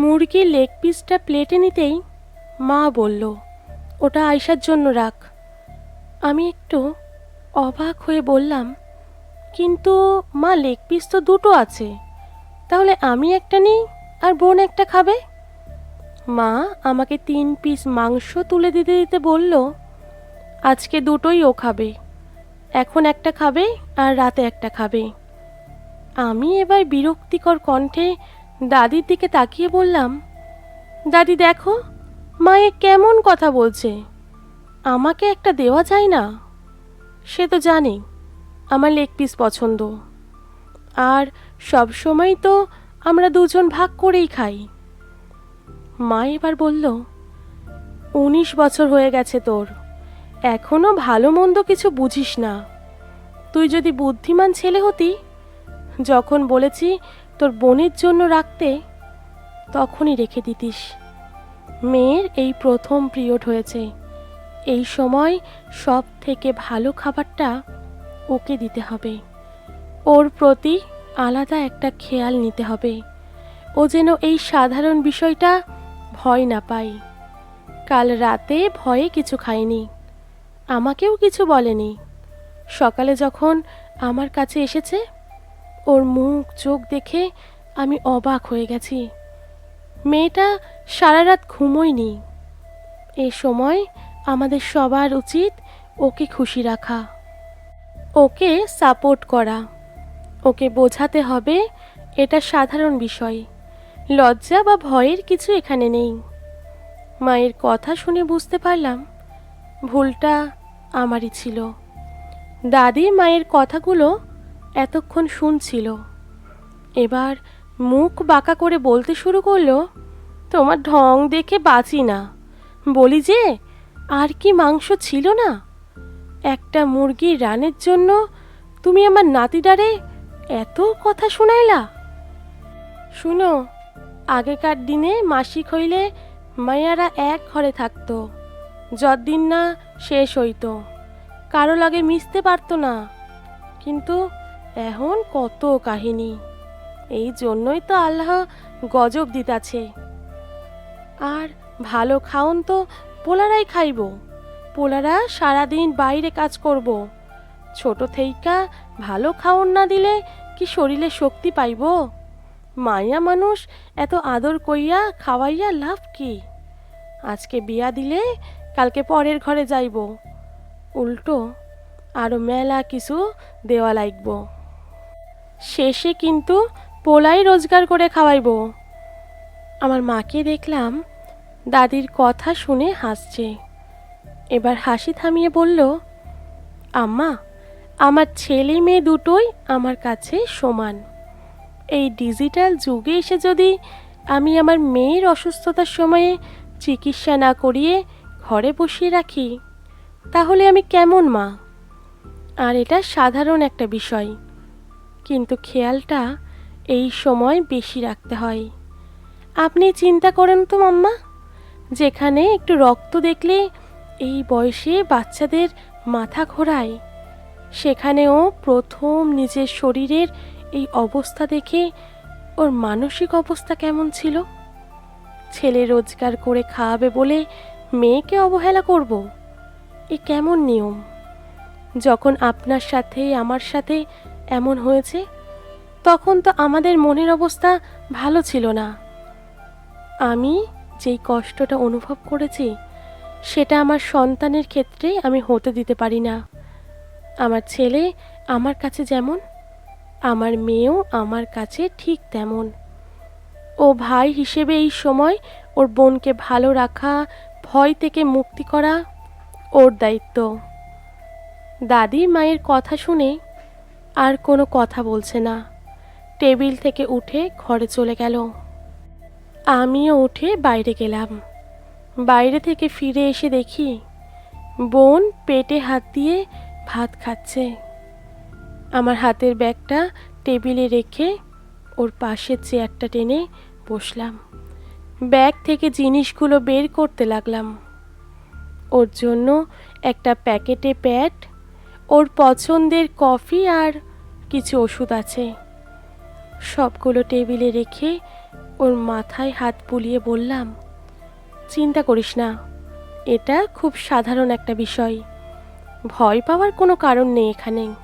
মুরগির লেগ পিসটা প্লেটে নিতেই মা বলল, ওটা আয়সার জন্য রাখ। আমি একটু অবাক হয়ে বললাম, কিন্তু মা লেগ পিস তো দুটো আছে, তাহলে আমি একটা নিই আর বোন একটা খাবে? মা আমাকে তিন পিস মাংস তুলে দিতে দিতে বলল, আজকে দুটোই ও খাবে, এখন একটা খাবে আর রাতে একটা খাবে। আমি এবার বিরক্তিকর কণ্ঠে দাদির দিকে তাকিয়ে বললাম, দাদি দেখো, মায়ে কেমন কথা বলছে। আমাকে একটা দেওয়া যায় না। সে তো জানে, আমার লেগ পিস পছন্দ। আর সব সময় তো আমরা দুজন ভাগ করেই খাই। মা এবার বলল, উনিশ বছর হয়ে গেছে তোর। এখনও ভালো মন্দ কিছু বুঝিস না। তুই যদি বুদ্ধিমান ছেলে হতি, যখন বলেছি তোর বোনের জন্য রাখতে তখনই রেখে দিতিস। মেয়ের এই প্রথম পিরিয়ড হয়েছে। এই সময় সব থেকে ভালো খাবারটা ওকে দিতে হবে। ওর প্রতি আলাদা একটা খেয়াল নিতে হবে। ও যেন এই সাধারণ বিষয়টা ভয় না পায়। কাল রাতে ভয়ে কিছু খায়নি। আমাকেও কিছু বলেনি। সকালে যখন আমার কাছে এসেছে ওর মুখ, চোখ দেখে আমি অবাক হয়ে গেছি। মেয়েটা সারা রাত ঘুমোয়নি। এ সময় আমাদের সবার উচিত ওকে খুশি রাখা। ওকে সাপোর্ট করা। ওকে বোঝাতে হবে এটা সাধারণ বিষয়। লজ্জা বা ভয়ের কিছু এখানে নেই। মায়ের কথা শুনে বুঝতে পারলাম, ভুলটা আমারই ছিল। দাদি মায়ের কথাগুলো এতক্ষণ শুনছিল। এবার মুখ বাঁকা করে বলতে শুরু করল, তোমার ঢং দেখে বাঁচি না। বলি যে, আর কি মাংস ছিল না? একটা মুরগির রানের জন্য তুমি আমার নাতিডারে এত কথা শোনাইলা? শুনো, আগেকার দিনে মাসিক হইলে মাইয়ারা এক ঘরে থাকতো। যতদিন না শেষ হইতো, কারও লাগে মিশতে পারতো না। কিন্তু এখন কত কাহিনী? এই জন্যই তো আল্লাহ গজব দিতাছে। আর ভালো খাওন তো পোলারাই খাইব। পোলারা সারাদিন বাইরে কাজ করব। ছোট থেইকা ভালো খাওন না দিলে কি শরীরে শক্তি পাইব? মায়া মানুষ এত আদর কইয়া খাওয়াইয়া লাভ কি? আজকে বিয়া দিলে কালকে পরের ঘরে যাইব। উল্টো আরও মেলা কিছু দেওয়া লাগব। শেষে কিন্তু পোলাই রোজগার করে খাওয়াইব। আমার মাকে দেখলাম দাদির কথা শুনে হাসছে। এবার হাসি থামিয়ে বলল, আম্মা, আমার ছেলে মেয়ে দুটোই আমার কাছে সমান। এই ডিজিটাল যুগে এসে যদি আমি আমার মেয়ের অসুস্থতার সময়ে চিকিৎসা না করিয়ে ঘরে বসিয়ে রাখি, তাহলে আমি কেমন মা? আর এটা সাধারণ একটা বিষয়। কিন্তু খেয়ালটা এই সময় বেশি রাখতে হয়। আপনি চিন্তা করেন তো, মাম্মা। যেখানে একটু রক্ত দেখলে এই বয়সে বাচ্চাদের মাথা ঘোরায়, সেখানেও প্রথম নিজের শরীরের এই অবস্থা দেখে ওর মানসিক অবস্থা কেমন ছিল? ছেলে রোজগার করে খাওয়াবে বলে মেয়েকে অবহেলা করব? এ কেমন নিয়ম? যখন আপনার সাথে, আমার সাথে এমন হয়েছে, তখন তো আমাদের মনের অবস্থা ভালো ছিল না। আমি যেই কষ্টটা অনুভব করেছি, সেটা আমার সন্তানের ক্ষেত্রে আমি হতে দিতে পারি না। আমার ছেলে আমার কাছে যেমন, আমার মেয়েও আমার কাছে ঠিক তেমন। ও ভাই হিসেবে এই সময় ওর বোনকে ভালো রাখা, ভয় থেকে মুক্তি করা ওর দায়িত্ব। দাদি মায়ের কথা শুনে আর কোনো কথা বলছে না। টেবিল থেকে উঠে ঘরে চলে গেল। আমিও উঠে বাইরে গেলাম। বাইরে থেকে ফিরে এসে দেখি বোন পেটে হাত দিয়ে ভাত খাচ্ছে। আমার হাতের ব্যাগটা টেবিলে রেখে ওর পাশের চেয়ারটা টেনে বসলাম। ব্যাগ থেকে জিনিসগুলো বের করতে লাগলাম। ওর জন্য একটা প্যাকেটে প্যাড ওর পছন্দের কফি আর কিছু ওষুধ আছে। সবগুলো টেবিলে রেখে ওর মাথায় হাত বুলিয়ে বললাম, চিন্তা করিস না, এটা খুব সাধারণ একটা বিষয়। ভয় পাওয়ার কোনো কারণ নেই এখানে।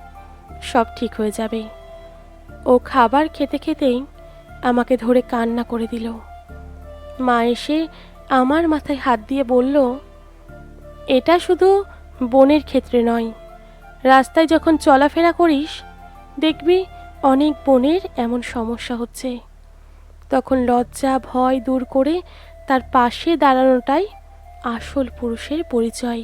সব ঠিক হয়ে যাবে। ও খাবার খেতে খেতেই আমাকে ধরে কান্না করে দিল। মা এসে আমার মাথায় হাত দিয়ে বলল, এটা শুধু বোনের ক্ষেত্রে নয় রাস্তায় যখন চলাফেরা করিস, দেখবি অনেক বোনের এমন সমস্যা হচ্ছে। তখন লজ্জা, ভয় দূর করে তার পাশে দাঁড়ানোটাই আসল পুরুষের পরিচয়।